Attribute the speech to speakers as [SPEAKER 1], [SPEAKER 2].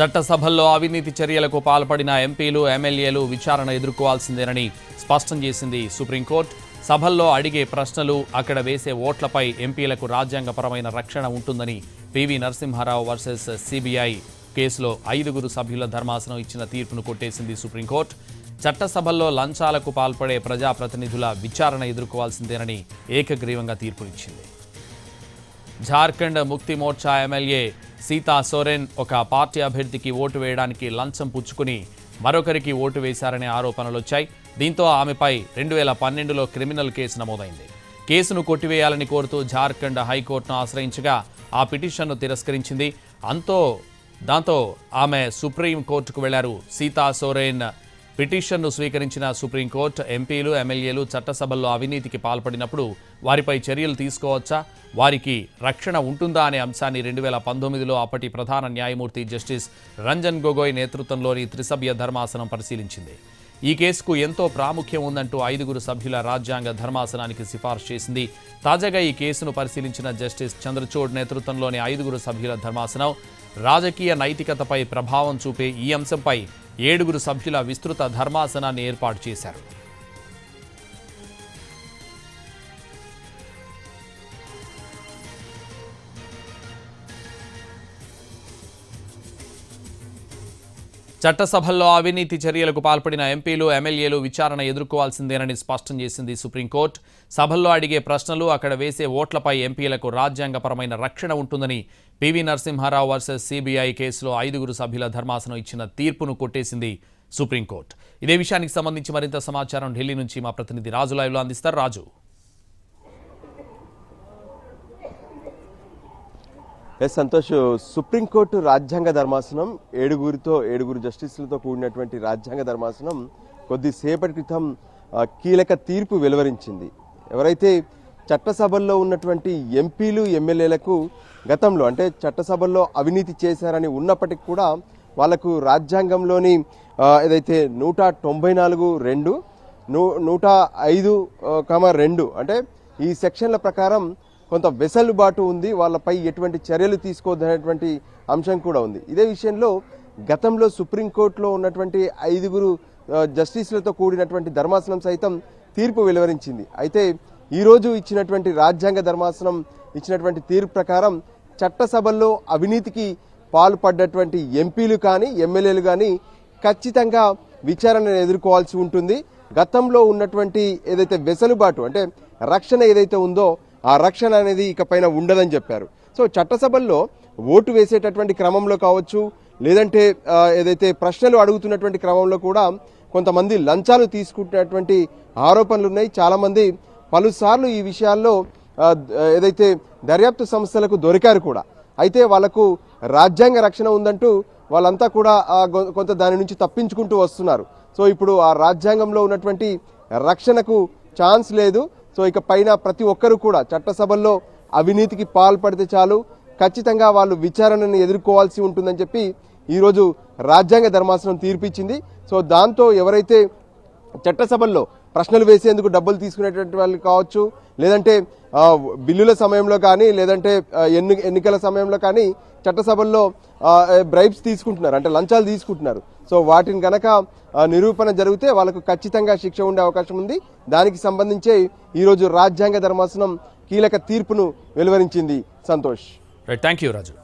[SPEAKER 1] చట్టసభల్లో అవినీతి చర్యలకు పాల్పడిన ఎంపీలు ఎమ్మెల్యేలు విచారణ ఎదుర్కోవాల్సిందేనని స్పష్టం చేసింది సుప్రీంకోర్టు. సభల్లో అడిగే ప్రశ్నలు అక్కడ వేసే ఓట్లపై ఎంపీలకు రాజ్యాంగపరమైన రక్షణ ఉంటుందని పివి నరసింహారావు వర్సెస్ సిబిఐ కేసులో ఐదుగురు సభ్యుల ధర్మాసనం ఇచ్చిన తీర్పును కొట్టేసింది సుప్రీంకోర్టు. చట్టసభల్లో లంచాలకు పాల్పడే ప్రజాప్రతినిధుల విచారణ ఎదుర్కోవాల్సిందేనని ఏకగ్రీవంగా తీర్పునిచ్చింది. జార్ఖండ్ ముక్తి మోర్చా ఎమ్మెల్యే సీతా సోరెన్ ఒక పార్టీ అభ్యర్థికి ఓటు వేయడానికి లంచం పుచ్చుకుని మరొకరికి ఓటు వేశారనే ఆరోపణలు వచ్చాయి. దీంతో ఆమెపై రెండు వేల పన్నెండులో క్రిమినల్ కేసు నమోదైంది. కేసును కొట్టివేయాలని కోరుతూ జార్ఖండ్ హైకోర్టును ఆశ్రయించగా ఆ పిటిషన్ను తిరస్కరించింది. అంతో దాంతో ఆమె సుప్రీం కోర్టుకు వెళ్ళారు సీతా సోరెన్ పిటిషన్ను స్వీకరించిన సుప్రీంకోర్టు ఎంపీలు ఎమ్మెల్యేలు చట్టసభల్లో అవినీతికి పాల్పడినప్పుడు వారిపై చర్యలు తీసుకోవచ్చా? వారికి రక్షణ ఉంటుందా అనే అంశాన్ని రెండు వేల పంతొమ్మిదిలో అప్పటి ప్రధాన న్యాయమూర్తి జస్టిస్ రంజన్ గొగోయ్ నేతృత్వంలోని త్రిసభ్య ధర్మాసనం పరిశీలించింది. ఈ కేసుకు ఎంతో ప్రాముఖ్యం ఉందంటూ ఐదుగురు సభ్యుల రాజ్యాంగ ధర్మాసనానికి సిఫార్సు చేసింది. తాజాగా ఈ కేసును పరిశీలించిన జస్టిస్ చంద్రచూడ్ నేతృత్వంలోని ఐదుగురు సభ్యుల ధర్మాసనం రాజకీయ నైతికతపై ప్రభావం చూపే ఈ అంశంపై ఏడుగురు సభ్యుల విస్తృత ధర్మాసనాన్ని ఏర్పాటు చేశారు. చట్టసభల్లో అవినీతి చర్యలకు పాల్పడిన ఎంపీలు ఎమ్మెల్యేలు విచారణ ఎదుర్కోవాల్సిందేనని స్పష్టం చేసింది సుప్రీంకోర్టు. సభల్లో అడిగే ప్రశ్నలు అక్కడ వేసే ఓట్లపై ఎంపీలకు రాజ్యాంగపరమైన రక్షణ ఉంటుందని పివి నరసింహారావు వర్సెస్ సిబిఐ కేసులో ఐదుగురు సభ్యుల ధర్మాసనం ఇచ్చిన తీర్పును కొట్టేసింది సుప్రీంకోర్టు. ఇదే విషయానికి సంబంధించి మరింత సమాచారం ఢిల్లీ నుంచి మా ప్రతినిధి రాజు లైవ్లో అందిస్తారు. రాజు.
[SPEAKER 2] ఎస్ సంతోష్ సుప్రీంకోర్టు రాజ్యాంగ ధర్మాసనం ఏడుగురితో ఏడుగురు జస్టిస్లతో కూడినటువంటి రాజ్యాంగ ధర్మాసనం కొద్దిసేపటి క్రితం కీలక తీర్పు వెలువరించింది. ఎవరైతే చట్టసభల్లో ఉన్నటువంటి ఎంపీలు ఎమ్మెల్యేలకు గతంలో అంటే చట్టసభల్లో అవినీతి చేశారని ఉన్నప్పటికీ కూడా వాళ్ళకు రాజ్యాంగంలోని ఏదైతే నూట తొంభై నాలుగు రెండు నూ నూట ఐదు కమ రెండు అంటే ఈ సెక్షన్ల ప్రకారం కొంత వెసలుబాటు ఉంది వాళ్ళపై ఎటువంటి చర్యలు తీసుకోవద్దనేటువంటి అంశం కూడా ఉంది. ఇదే విషయంలో గతంలో సుప్రీంకోర్టులో ఉన్నటువంటి ఐదుగురు జస్టిస్లతో కూడినటువంటి ధర్మాసనం సైతం తీర్పు వెలువరించింది. అయితే ఈరోజు ఇచ్చినటువంటి రాజ్యాంగ ధర్మాసనం ఇచ్చినటువంటి తీర్పు ప్రకారం చట్టసభల్లో అవినీతికి పాల్పడ్డటువంటి ఎంపీలు కానీ ఎమ్మెల్యేలు కానీ ఖచ్చితంగా విచారణను ఎదుర్కోవాల్సి ఉంటుంది. గతంలో ఉన్నటువంటి ఏదైతే వెసలుబాటు అంటే రక్షణ ఏదైతే ఉందో ఆ రక్షణ అనేది ఇకపైన ఉండదని చెప్పారు. సో చట్టసభల్లో ఓటు వేసేటటువంటి క్రమంలో కావచ్చు లేదంటే ఏదైతే ప్రశ్నలు అడుగుతున్నటువంటి క్రమంలో కూడా కొంతమంది లంచాలు తీసుకుంటున్నటువంటి ఆరోపణలు ఉన్నాయి చాలామంది పలుసార్లు ఈ విషయాల్లో ఏదైతే దర్యాప్తు సంస్థలకు దొరికారు కూడా. అయితే వాళ్ళకు రాజ్యాంగ రక్షణ ఉందంటూ వాళ్ళంతా కూడా కొంత దాని నుంచి తప్పించుకుంటూ వస్తున్నారు. సో ఇప్పుడు ఆ రాజ్యాంగంలో ఉన్నటువంటి రక్షణకు ఛాన్స్ లేదు. సో ఇక పైన ప్రతి ఒక్కరూ కూడా చట్టసభల్లో అవినీతికి పాల్పడితే చాలు. ఖచ్చితంగా వాళ్ళు విచారణను ఎదుర్కోవాల్సి ఉంటుందని చెప్పి ఈరోజు రాజ్యాంగ ధర్మాసనం తీర్పిచ్చింది. సో దాంతో ఎవరైతే చట్టసభల్లో ప్రశ్నలు వేసేందుకు డబ్బులు తీసుకునేటువంటి వాళ్ళు కావచ్చు లేదంటే బిల్లుల సమయంలో కానీ లేదంటే ఎన్ని ఎన్నికల సమయంలో కానీ చట్టసభల్లో బ్రైబ్స్ తీసుకుంటున్నారు అంటే లంచాలు తీసుకుంటున్నారు. సో వాటిని కనుక నిరూపణ జరిగితే వాళ్ళకు ఖచ్చితంగా శిక్ష ఉండే అవకాశం ఉంది. దానికి సంబంధించి ఈరోజు రాజ్యాంగ ధర్మాసనం కీలక తీర్పును వెలువరించింది Santosh.
[SPEAKER 1] Right thank you Raju